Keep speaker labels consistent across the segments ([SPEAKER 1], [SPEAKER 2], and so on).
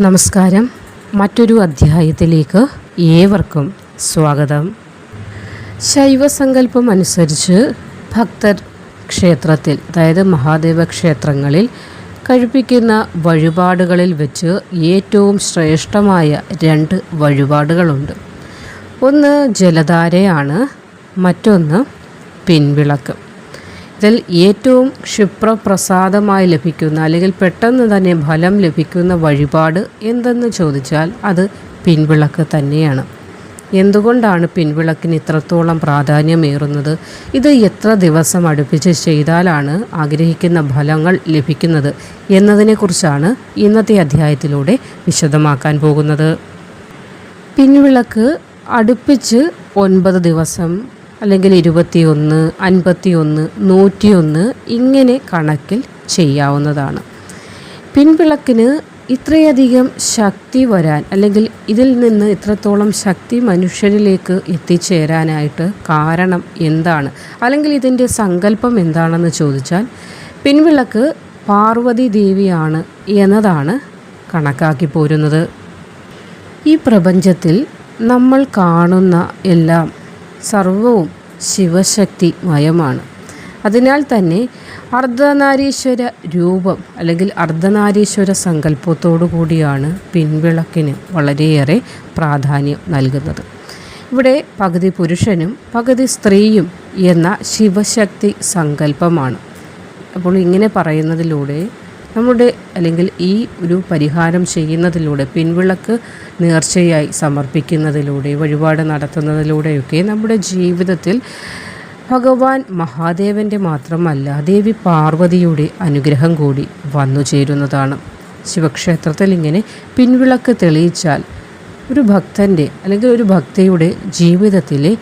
[SPEAKER 1] നമസ്കാരം. മറ്റൊരു അധ്യായത്തിലേക്ക് ഏവർക്കും സ്വാഗതം. ശൈവസങ്കല്പം അനുസരിച്ച് ഭക്തർ ക്ഷേത്രത്തിൽ അതായത് മഹാദേവ ക്ഷേത്രങ്ങളിൽ കഴിപ്പിക്കുന്ന വഴിപാടുകളിൽ വെച്ച് ഏറ്റവും ശ്രേഷ്ഠമായ രണ്ട് വഴിപാടുകളുണ്ട്. ഒന്ന് ജലധാരയാണ് മറ്റൊന്ന് പിൻവിളക്ക്. ഇതിൽ ഏറ്റവും ക്ഷിപ്രപ്രസാദമായി ലഭിക്കുന്ന അല്ലെങ്കിൽ പെട്ടെന്ന് തന്നെ ഫലം ലഭിക്കുന്ന വഴിപാട് എന്തെന്ന് ചോദിച്ചാൽ അത് പിൻവിളക്ക് തന്നെയാണ്. എന്തുകൊണ്ടാണ് പിൻവിളക്കിന് ഇത്രത്തോളം പ്രാധാന്യമേറുന്നത്? ഇത് എത്ര ദിവസം അടുപ്പിച്ച് ചെയ്താലാണ് ആഗ്രഹിക്കുന്ന ഫലങ്ങൾ ലഭിക്കുന്നത് എന്നതിനെക്കുറിച്ചാണ് ഇന്നത്തെ അധ്യായത്തിലൂടെ വിശദമാക്കാൻ പോകുന്നത്. പിൻവിളക്ക് അടുപ്പിച്ച് ഒൻപത് ദിവസം അല്ലെങ്കിൽ ഇരുപത്തിയൊന്ന് അൻപത്തിയൊന്ന് നൂറ്റിയൊന്ന് ഇങ്ങനെ കണക്കിൽ ചെയ്യാവുന്നതാണ്. പിൻവിളക്കിന് ഇത്രയധികം ശക്തി വരാൻ അല്ലെങ്കിൽ ഇതിൽ നിന്ന് ഇത്രത്തോളം ശക്തി മനുഷ്യരിലേക്ക് എത്തിച്ചേരാനായിട്ട് കാരണം എന്താണ്? അല്ലെങ്കിൽ ഇതിന്റെ സങ്കല്പം എന്താണെന്ന് ചോദിച്ചാൽ പിൻവിളക്ക് പാർവതി ദേവിയാണ് എന്നതാണ് കണക്കാക്കി പോരുന്നത്. ഈ പ്രപഞ്ചത്തിൽ നമ്മൾ കാണുന്ന എല്ലാം സർവവും ശിവശക്തി മയമാണ് അതിനാൽ തന്നെ അർദ്ധനാരീശ്വര രൂപം അല്ലെങ്കിൽ അർദ്ധനാരീശ്വര സങ്കല്പത്തോടു കൂടിയാണ് പിൻവിളക്കിന് വളരെയേറെ പ്രാധാന്യം നൽകുന്നത്. ഇവിടെ പകുതി പുരുഷനും പകുതി സ്ത്രീയും എന്ന ശിവശക്തി സങ്കല്പമാണ്. അപ്പോൾ ഇങ്ങനെ പറയുന്നതിലൂടെ നമ്മുടെ അല്ലെങ്കിൽ ഈ ഒരു പരിഹാരം ചെയ്യുന്നതിലൂടെ പിൻവിളക്ക് നേർച്ചയായി സമർപ്പിക്കുന്നതിലൂടെ വഴിപാട് നടത്തുന്നതിലൂടെയൊക്കെ നമ്മുടെ ജീവിതത്തിൽ ഭഗവാൻ മഹാദേവന്റെ മാത്രമല്ല ദേവി പാർവതിയുടെ അനുഗ്രഹം കൂടി വന്നു ചേരുന്നതാണ്. ശിവക്ഷേത്രത്തിൽ ഇങ്ങനെ പിൻവിളക്ക് തെളിയിച്ചാൽ ഒരു ഭക്തന്റെ അല്ലെങ്കിൽ ഒരു ഭക്തയുടെ ജീവിതത്തിലെ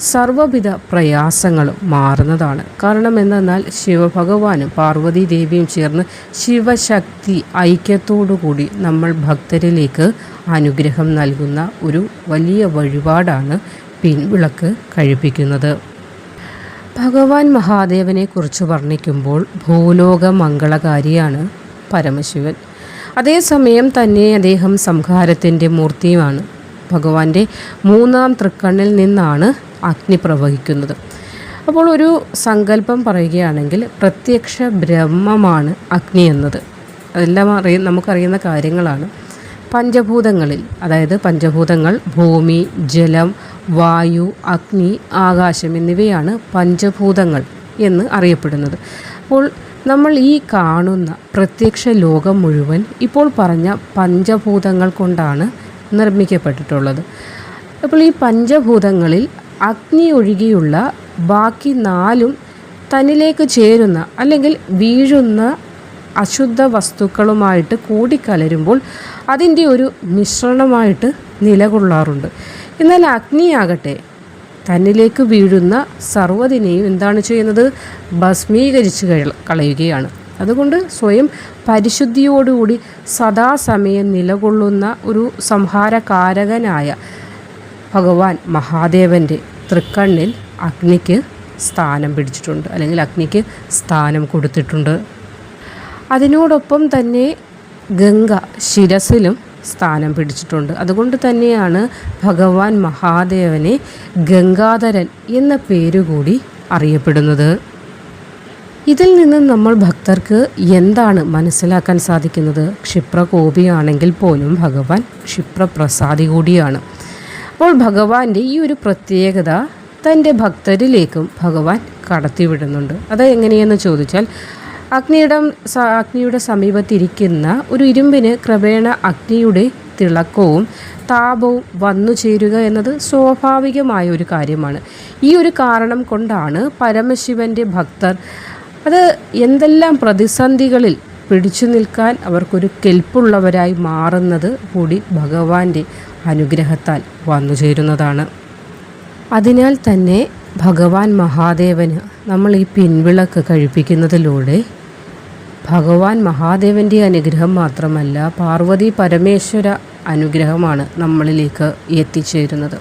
[SPEAKER 1] സർവവിധ പ്രയാസങ്ങളും മാറുന്നതാണ്. കാരണം എന്തെന്നാൽ ശിവഭഗവാനും പാർവതി ദേവിയും ചേർന്ന് ശിവശക്തി ഐക്യത്തോടുകൂടി നമ്മൾ ഭക്തരിലേക്ക് അനുഗ്രഹം നൽകുന്ന ഒരു വലിയ വഴിപാടാണ് പിൻവിളക്ക് കഴിപ്പിക്കുന്നത്. ഭഗവാൻ മഹാദേവനെ കുറിച്ച് വർണിക്കുമ്പോൾ ഭൂലോക മംഗളകാരിയാണ് പരമശിവൻ. അതേസമയം തന്നെ അദ്ദേഹം സംഹാരത്തിന്റെ മൂർത്തിയുമാണ്. ഭഗവാന്റെ മൂന്നാം തൃക്കണ്ണിൽ നിന്നാണ് അഗ്നി പ്രവഹിക്കുന്നത്. അപ്പോൾ ഒരു സങ്കല്പം പറയുകയാണെങ്കിൽ പ്രത്യക്ഷ ബ്രഹ്മമാണ് അഗ്നി എന്നത്. അതെല്ലാം അറിയ നമുക്കറിയുന്ന കാര്യങ്ങളാണ്. പഞ്ചഭൂതങ്ങളിൽ അതായത് പഞ്ചഭൂതങ്ങൾ ഭൂമി ജലം വായു അഗ്നി ആകാശം എന്നിവയാണ് പഞ്ചഭൂതങ്ങൾ എന്ന് അറിയപ്പെടുന്നത്. അപ്പോൾ നമ്മൾ ഈ കാണുന്ന പ്രത്യക്ഷ ലോകം മുഴുവൻ ഇപ്പോൾ പറഞ്ഞ പഞ്ചഭൂതങ്ങൾ കൊണ്ടാണ് നിർമ്മിക്കപ്പെട്ടിട്ടുള്ളത്. അപ്പോൾ ഈ പഞ്ചഭൂതങ്ങളിൽ അഗ്നി ഒഴികെയുള്ള ബാക്കി നാലും തന്നിലേക്ക് ചേരുന്ന അല്ലെങ്കിൽ വീഴുന്ന അശുദ്ധ വസ്തുക്കളുമായിട്ട് കൂടിക്കലരുമ്പോൾ അതിന്റെ ഒരു മിശ്രണമായിട്ട് നിലകൊള്ളാറുണ്ട്. എന്നാൽ അഗ്നിയാകട്ടെ തന്നിലേക്ക് വീഴുന്ന സർവതിനെയും എന്താണ് ചെയ്യുന്നത്? ഭസ്മീകരിച്ച് കളയുകയാണ്. അതുകൊണ്ട് സ്വയം പരിശുദ്ധിയോടുകൂടി സദാസമയം നിലകൊള്ളുന്ന ഒരു സംഹാരകാരകനായ ഭഗവാൻ മഹാദേവന്റെ തൃക്കണ്ണിൽ അഗ്നിക്ക് സ്ഥാനം പിടിച്ചിട്ടുണ്ട്. അല്ലെങ്കിൽ അഗ്നിക്ക് സ്ഥാനം കൊടുത്തിട്ടുണ്ട്. അതിനോടൊപ്പം തന്നെ ഗംഗ ശിരസിലും സ്ഥാനം പിടിച്ചിട്ടുണ്ട്. അതുകൊണ്ട് തന്നെയാണ് ഭഗവാൻ മഹാദേവനെ ഗംഗാധരൻ എന്ന പേരുകൂടി അറിയപ്പെടുന്നത്. ഇതിൽ നിന്നും നമ്മൾ ഭക്തർക്ക് എന്താണ് മനസ്സിലാക്കാൻ സാധിക്കുന്നത്? ക്ഷിപ്രകോപിയാണെങ്കിൽ പോലും ഭഗവാൻ ക്ഷിപ്രപ്രസാദി കൂടിയാണ്. അപ്പോൾ ഭഗവാന്റെ ഈ ഒരു പ്രത്യേകത തന്റെ ഭക്തരിലേക്കും ഭഗവാൻ കടത്തിവിടുന്നുണ്ട്. അത് എങ്ങനെയെന്ന് ചോദിച്ചാൽ അഗ്നിയുടെ അഗ്നിയുടെ സമീപത്തിരിക്കുന്ന ഒരു ഇരുമ്പിന് ക്രമേണ അഗ്നിയുടെ തിളക്കവും താപവും വന്നു ചേരുക എന്നത് സ്വാഭാവികമായ ഒരു കാര്യമാണ്. ഈ ഒരു കാരണം കൊണ്ടാണ് പരമശിവന്റെ ഭക്തർ അത് എന്തെല്ലാം പ്രതിസന്ധികളിൽ പിടിച്ചു നിൽക്കാൻ അവർക്കൊരു കെൽപ്പുള്ളവരായി മാറുന്നത് കൂടി ഭഗവാന്റെ അനുഗ്രഹത്താൽ വന്നു ചേരുന്നതാണ്. അതിനാൽ തന്നെ ഭഗവാൻ മഹാദേവന് നമ്മൾ ഈ പിൻവിളക്ക് കഴിപ്പിക്കുന്നതിലൂടെ ഭഗവാൻ മഹാദേവന്റെ അനുഗ്രഹം മാത്രമല്ല പാർവതി പരമേശ്വര അനുഗ്രഹമാണ് നമ്മളിലേക്ക് എത്തിച്ചേരുന്നത്.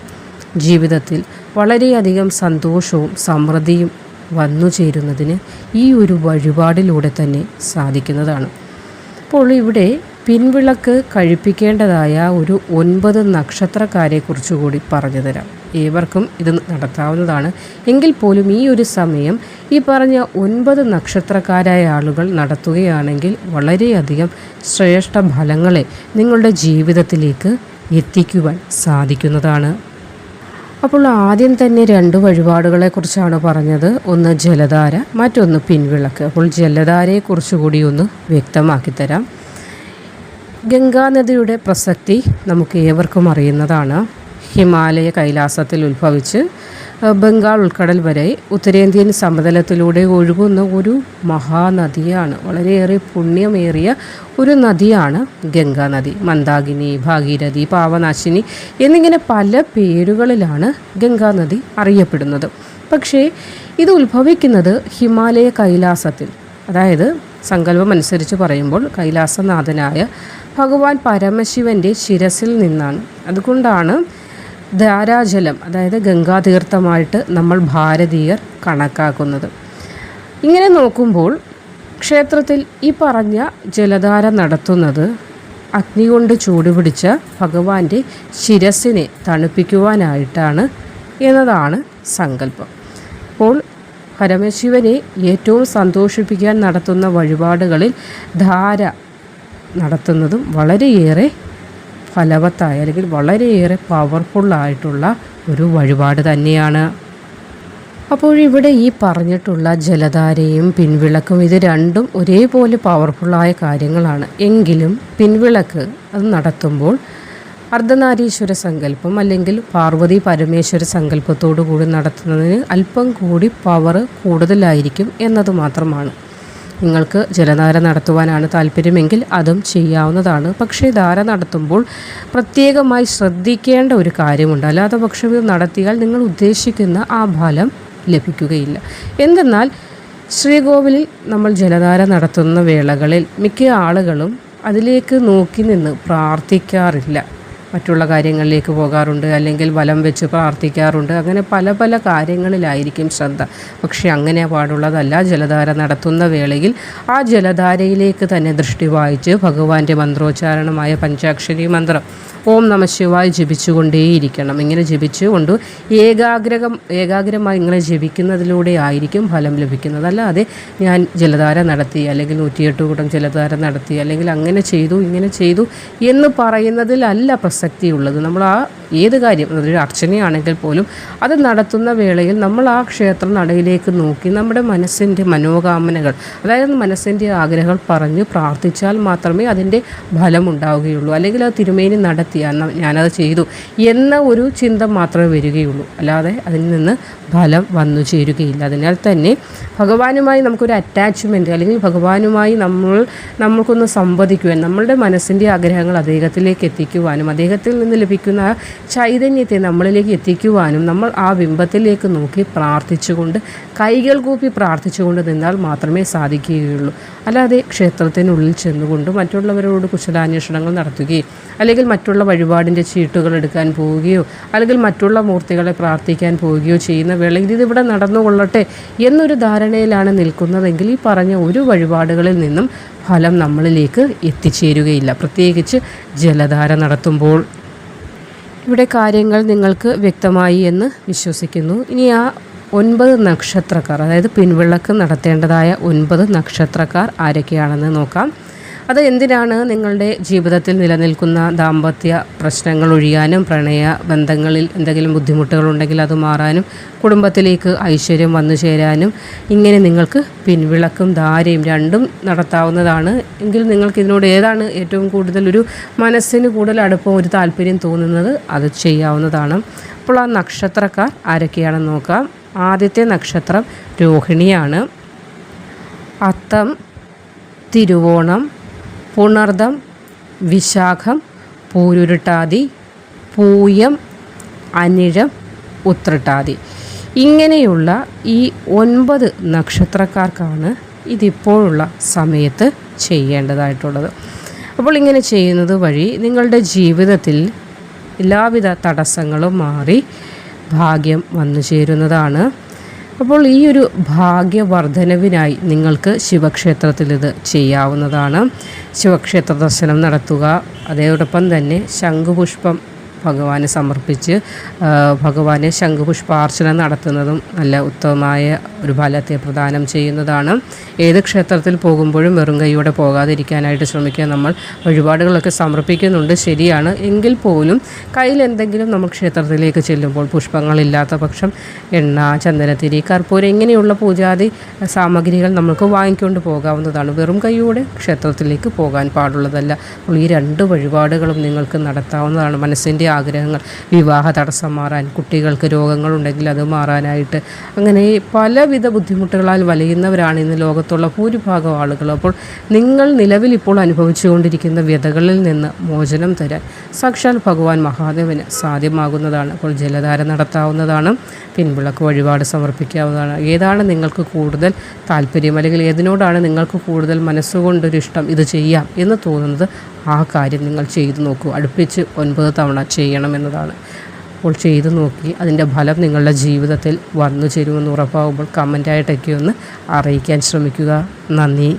[SPEAKER 1] ജീവിതത്തിൽ വളരെയധികം സന്തോഷവും സമൃദ്ധിയും വന്നു ചേരുന്നതിന് ഈ ഒരു വഴിപാടിലൂടെ തന്നെ സാധിക്കുന്നതാണ്. അപ്പോൾ ഇവിടെ പിൻവിളക്ക് കഴിപ്പിക്കേണ്ടതായ ഒരു ഒൻപത് നക്ഷത്രക്കാരെക്കുറിച്ച് കൂടി പറഞ്ഞു തരാം. ഏവർക്കും ഇത് നടത്താവുന്നതാണ്. എങ്കിൽ പോലും ഈ ഒരു സമയം ഈ പറഞ്ഞ ഒൻപത് നക്ഷത്രക്കാരായ ആളുകൾ നടത്തുകയാണെങ്കിൽ വളരെയധികം ശ്രേഷ്ഠ ഫലങ്ങളെ നിങ്ങളുടെ ജീവിതത്തിലേക്ക് എത്തിക്കുവാൻ സാധിക്കുന്നതാണ്. അപ്പോൾ ആദ്യം തന്നെ രണ്ട് വഴിപാടുകളെക്കുറിച്ചാണ് പറഞ്ഞത്. ഒന്ന് ജലധാര മറ്റൊന്ന് പിൻവിളക്ക്. അപ്പോൾ ജലധാരയെക്കുറിച്ച് കൂടി ഒന്ന് വ്യക്തമാക്കി തരാം. ഗംഗാനദിയുടെ പ്രസക്തി നമുക്ക് ഏവർക്കും അറിയുന്നതാണ്. ഹിമാലയ കൈലാസത്തിൽ ഉത്ഭവിച്ച് ബംഗാൾ ഉൾക്കടൽ വരെ ഉത്തരേന്ത്യൻ സമതലത്തിലൂടെ ഒഴുകുന്ന ഒരു മഹാനദിയാണ്. വളരെയേറെ പുണ്യമേറിയ ഒരു നദിയാണ് ഗംഗാനദി മന്ദാകിനി ഭാഗീരഥി പാവനാശിനി എന്നിങ്ങനെ പല പേരുകളിലാണ് ഗംഗാനദി അറിയപ്പെടുന്നത്. പക്ഷേ ഇത് ഉത്ഭവിക്കുന്നത് ഹിമാലയ കൈലാസത്തിൽ. അതായത് സങ്കല്പം അനുസരിച്ച് പറയുമ്പോൾ കൈലാസനാഥനായ ഭഗവാൻ പരമശിവന്റെ ശിരസിൽ നിന്നാണ്. അതുകൊണ്ടാണ് ധാരാജലം അതായത് ഗംഗാതീർത്ഥമായിട്ട് നമ്മൾ ഭാരതീയർ കണക്കാക്കുന്നത്. ഇങ്ങനെ നോക്കുമ്പോൾ ക്ഷേത്രത്തിൽ ഈ പറഞ്ഞ ജലധാര നടത്തുന്നത് അഗ്നി കൊണ്ട് ചൂടുപിടിച്ച ഭഗവാന്റെ ശിരസിനെ തണുപ്പിക്കുവാനായിട്ടാണ് എന്നതാണ് സങ്കല്പം. അപ്പോൾ പരമശിവനെ ഏറ്റവും സന്തോഷിപ്പിക്കാൻ നടത്തുന്ന വഴിപാടുകളിൽ ധാര നടത്തുന്നതും വളരെയേറെ ഫലവത്തായ അല്ലെങ്കിൽ വളരെയേറെ പവർഫുള്ളായിട്ടുള്ള ഒരു വഴിപാട് തന്നെയാണ്. അപ്പോൾ ഇവിടെ ഈ പറഞ്ഞിട്ടുള്ള ജലധാരയും പിൻവിളക്കും ഇത് രണ്ടും ഒരേപോലെ പവർഫുള്ളായ കാര്യങ്ങളാണ്. എങ്കിലും പിൻവിളക്ക് അത് നടത്തുമ്പോൾ അർദ്ധനാരീശ്വര സങ്കല്പം അല്ലെങ്കിൽ പാർവതി പരമേശ്വര സങ്കല്പത്തോടു കൂടി നടത്തുന്നതിന് അല്പം കൂടി പവർ കൂടുതലായിരിക്കും എന്നത് മാത്രമാണ്. നിങ്ങൾക്ക് ജലധാര നടത്തുവാനാണ് താല്പര്യമെങ്കിൽ അതും ചെയ്യാവുന്നതാണ്. പക്ഷേ ധാര നടത്തുമ്പോൾ പ്രത്യേകമായി ശ്രദ്ധിക്കേണ്ട ഒരു കാര്യമുണ്ട്. അല്ലാത്ത പക്ഷം ഇത് നടത്തിയാൽ നിങ്ങൾ ഉദ്ദേശിക്കുന്ന ആ ഫലം ലഭിക്കുകയില്ല. എന്തെന്നാൽ ശ്രീകോവിലിൽ നമ്മൾ ജലധാര നടത്തുന്ന വേളകളിൽ മിക്ക ആളുകളും അതിലേക്ക് നോക്കി നിന്ന് പ്രാർത്ഥിക്കാറില്ല. മറ്റുള്ള കാര്യങ്ങളിലേക്ക് പോകാറുണ്ട് അല്ലെങ്കിൽ വലം വെച്ച് പ്രാർത്ഥിക്കാറുണ്ട്. അങ്ങനെ പല പല കാര്യങ്ങളിലായിരിക്കും ശ്രദ്ധ. പക്ഷേ അങ്ങനെ പാടുള്ളതല്ല. ജലധാര നടത്തുന്ന വേളയിൽ ആ ജലധാരയിലേക്ക് തന്നെ ദൃഷ്ടി വായിച്ച് ഭഗവാന്റെ മന്ത്രോച്ചാരണമായ പഞ്ചാക്ഷരി മന്ത്രം ഓം നമ ശിവായി ജപിച്ചുകൊണ്ടേയിരിക്കണം. ഇങ്ങനെ ജപിച്ചുകൊണ്ട് ഏകാഗ്രകം ഏകാഗ്രമായി ഇങ്ങനെ ജപിക്കുന്നതിലൂടെ ആയിരിക്കും ഫലം ലഭിക്കുന്നത്. അല്ലാതെ ഞാൻ ജലധാര നടത്തി അല്ലെങ്കിൽ നൂറ്റിയെട്ട് കൂട്ടം ജലധാര നടത്തി അല്ലെങ്കിൽ അങ്ങനെ ചെയ്തു ഇങ്ങനെ ചെയ്തു എന്ന് പറയുന്നതിലല്ല പ്രസക്തിയുള്ളത് നമ്മൾ ആ ഏത് കാര്യം? അതൊരു അർച്ചനയാണെങ്കിൽ പോലും അത് നടത്തുന്ന വേളയിൽ നമ്മൾ ആ ക്ഷേത്ര നടയിലേക്ക് നോക്കി നമ്മുടെ മനസ്സിന്റെ മനോകാമനകൾ അതായത് മനസ്സിന്റെ ആഗ്രഹങ്ങൾ പറഞ്ഞ് പ്രാർത്ഥിച്ചാൽ മാത്രമേ അതിന്റെ ഫലമുണ്ടാവുകയുള്ളൂ അല്ലെങ്കിൽ അത് തിരുമേനി നടത്തിയ ഞാനത് ചെയ്തു എന്ന ഒരു ചിന്ത മാത്രമേ വരികയുള്ളൂ. അല്ലാതെ അതിൽ നിന്ന് ഫലം വന്നു ചേരുകയില്ല. അതിനാൽ തന്നെ ഭഗവാനുമായി നമുക്കൊരു അറ്റാച്ച്മെന്റ് അല്ലെങ്കിൽ ഭഗവാനുമായി നമ്മൾ നമ്മൾക്കൊന്ന് സംവദിക്കുവാൻ നമ്മളുടെ മനസ്സിന്റെ ആഗ്രഹങ്ങൾ അദ്ദേഹത്തിലേക്ക് എത്തിക്കുവാനും അദ്ദേഹത്തിൽ നിന്ന് ലഭിക്കുന്ന ചൈതന്യത്തെ നമ്മളിലേക്ക് എത്തിക്കുവാനും നമ്മൾ ആ ബിംബത്തിലേക്ക് നോക്കി പ്രാർത്ഥിച്ചുകൊണ്ട് കൈകൾ കൂപ്പി പ്രാർത്ഥിച്ചുകൊണ്ട് നിന്നാൽ മാത്രമേ സാധിക്കുകയുള്ളൂ. അല്ലാതെ ക്ഷേത്രത്തിനുള്ളിൽ ചെന്നുകൊണ്ട് മറ്റുള്ളവരോട് കുശലാന്വേഷണങ്ങൾ നടത്തുകയും അല്ലെങ്കിൽ മറ്റുള്ള വഴിപാടിന്റെ ചീട്ടുകൾ എടുക്കാൻ പോവുകയോ അല്ലെങ്കിൽ മറ്റുള്ള മൂർത്തികളെ പ്രാർത്ഥിക്കാൻ പോവുകയോ ചെയ്യുന്ന വേളയിൽ ഇതിവിടെ നടന്നുകൊള്ളട്ടെ എന്നൊരു ധാരണയിലാണ് നിൽക്കുന്നതെങ്കിൽ ഈ പറഞ്ഞ ഒരു വഴിപാടുകളിൽ നിന്നും ഫലം നമ്മളിലേക്ക് എത്തിച്ചേരുകയില്ല. പ്രത്യേകിച്ച് ജലധാര നടത്തുമ്പോൾ ഇവിടെ കാര്യങ്ങൾ നിങ്ങൾക്ക് വ്യക്തമായി എന്ന് വിശ്വസിക്കുന്നു. ഇനി ആ ഒൻപത് നക്ഷത്രക്കാർ അതായത് പിൻവിളക്ക് നടത്തേണ്ടതായ ഒൻപത് നക്ഷത്രക്കാർ ആരൊക്കെയാണെന്ന് നോക്കാം. അത് എന്തിനാണ് നിങ്ങളുടെ ജീവിതത്തിൽ നിലനിൽക്കുന്ന ദാമ്പത്യ പ്രശ്നങ്ങൾ ഒഴിയാനും പ്രണയ ബന്ധങ്ങളിൽ എന്തെങ്കിലും ബുദ്ധിമുട്ടുകൾ ഉണ്ടെങ്കിൽ അത് മാറാനും കുടുംബത്തിലേക്ക് ഐശ്വര്യം വന്നു ചേരാനും ഇങ്ങനെ നിങ്ങൾക്ക് പിൻവിളക്കും ധാരയും രണ്ടും നടത്താവുന്നതാണ്. എങ്കിൽ നിങ്ങൾക്ക് ഇതിനോട് ഏതാണ് ഏറ്റവും കൂടുതൽ ഒരു മനസ്സിന് കൂടുതൽ അടുപ്പം ഒരു താല്പര്യം തോന്നുന്നത്? അത് ചെയ്യാവുന്നതാണ്. അപ്പോൾ ആ നക്ഷത്രക്കാർ ആരൊക്കെയാണെന്ന് നോക്കാം. ആദ്യത്തെ നക്ഷത്രം രോഹിണിയാണ്. അത്തം തിരുവോണം പുണർദം വിശാഖം പൂരുരുട്ടാതി പൂയം അനിഴം ഉത്രട്ടാതി. ഇങ്ങനെയുള്ള ഈ ഒൻപത് നക്ഷത്രക്കാർക്കാണ് ഇതിപ്പോഴുള്ള സമയത്ത് ചെയ്യേണ്ടതായിട്ടുള്ളത്. അപ്പോൾ ഇങ്ങനെ ചെയ്യുന്നത് വഴി നിങ്ങളുടെ ജീവിതത്തിൽ എല്ലാവിധ തടസ്സങ്ങളും മാറി ഭാഗ്യം വന്നു ചേരുന്നതാണ്. അപ്പോൾ ഈ ഒരു ഭാഗ്യവർദ്ധനവിനായി നിങ്ങൾക്ക് ശിവക്ഷേത്രത്തിൽ ഇത് ചെയ്യാവുന്നതാണ്. ശിവക്ഷേത്ര ദർശനം നടത്തുക. അതോടൊപ്പം തന്നെ ശംഖുപുഷ്പം ഭഗവാന് സമർപ്പിച്ച് ഭഗവാന് ശംഖുപുഷ്പാർച്ചന നടത്തുന്നതും നല്ല ഉത്തമമായ ഒരു ഫലത്തെ പ്രദാനം ചെയ്യുന്നതാണ്. ഏത് ക്ഷേത്രത്തിൽ പോകുമ്പോഴും വെറും കൈയോടെ പോകാതിരിക്കാനായിട്ട് ശ്രമിക്കുക നമ്മൾ വഴിപാടുകളൊക്കെ സമർപ്പിക്കുന്നുണ്ട്. ശരിയാണ്. എങ്കിൽ പോലും കയ്യിൽ എന്തെങ്കിലും നമ്മൾ ക്ഷേത്രത്തിലേക്ക് ചെല്ലുമ്പോൾ പുഷ്പങ്ങളില്ലാത്ത പക്ഷം എണ്ണ ചന്ദനത്തിരി കർപ്പൂരം ഇങ്ങനെയുള്ള പൂജാതി സാമഗ്രികൾ നമുക്ക് വാങ്ങിക്കൊണ്ട് പോകാവുന്നതാണ്. വെറും കൈയോടെ ക്ഷേത്രത്തിലേക്ക് പോകാൻ പാടുള്ളതല്ല. അപ്പോൾ ഈ രണ്ട് വഴിപാടുകളും നിങ്ങൾക്ക് നടത്താവുന്നതാണ് മനസ്സിന്റെ ആഗ്രഹങ്ങൾ. വിവാഹ തടസ്സം മാറാൻ കുട്ടികൾക്ക് രോഗങ്ങളുണ്ടെങ്കിൽ അത് മാറാനായിട്ട്. അങ്ങനെ പലവിധ ബുദ്ധിമുട്ടുകളാൽ വലയുന്നവരാണ് ഇന്ന് ലോകത്തുള്ള ഭൂരിഭാഗം ആളുകൾ അപ്പോൾ നിങ്ങൾ നിലവിൽ ഇപ്പോൾ അനുഭവിച്ചുകൊണ്ടിരിക്കുന്ന വ്യതകളിൽ നിന്ന് മോചനം തരാൻ സാക്ഷാൽ ഭഗവാൻ മഹാദേവന് സാധ്യമാകുന്നതാണ്. അപ്പോൾ ജലധാര നടത്താവുന്നതാണ്. പിൻവിളക്ക് വഴിപാട് സമർപ്പിക്കാവുന്നതാണ്. ഏതാണ് നിങ്ങൾക്ക് കൂടുതൽ താല്പര്യം? അല്ലെങ്കിൽ ഏതിനോടാണ് നിങ്ങൾക്ക് കൂടുതൽ മനസ്സുകൊണ്ടൊരു ഇഷ്ടം ഇത് ചെയ്യാം എന്ന് തോന്നുന്നത് ആ കാര്യം നിങ്ങൾ ചെയ്തു നോക്കൂ. അടുപ്പിച്ച് ഒൻപത് തവണ ചെയ്യണമെന്നതാണ്. അപ്പോൾ ചെയ്തു നോക്കി. അതിന്റെ ഫലം നിങ്ങളുടെ ജീവിതത്തിൽ വന്നു ചേരുമെന്ന് ഉറപ്പാകുമ്പോൾ കമന്റായിട്ടൊക്കെ ഒന്ന് അറിയിക്കാൻ ശ്രമിക്കുക. നന്ദി.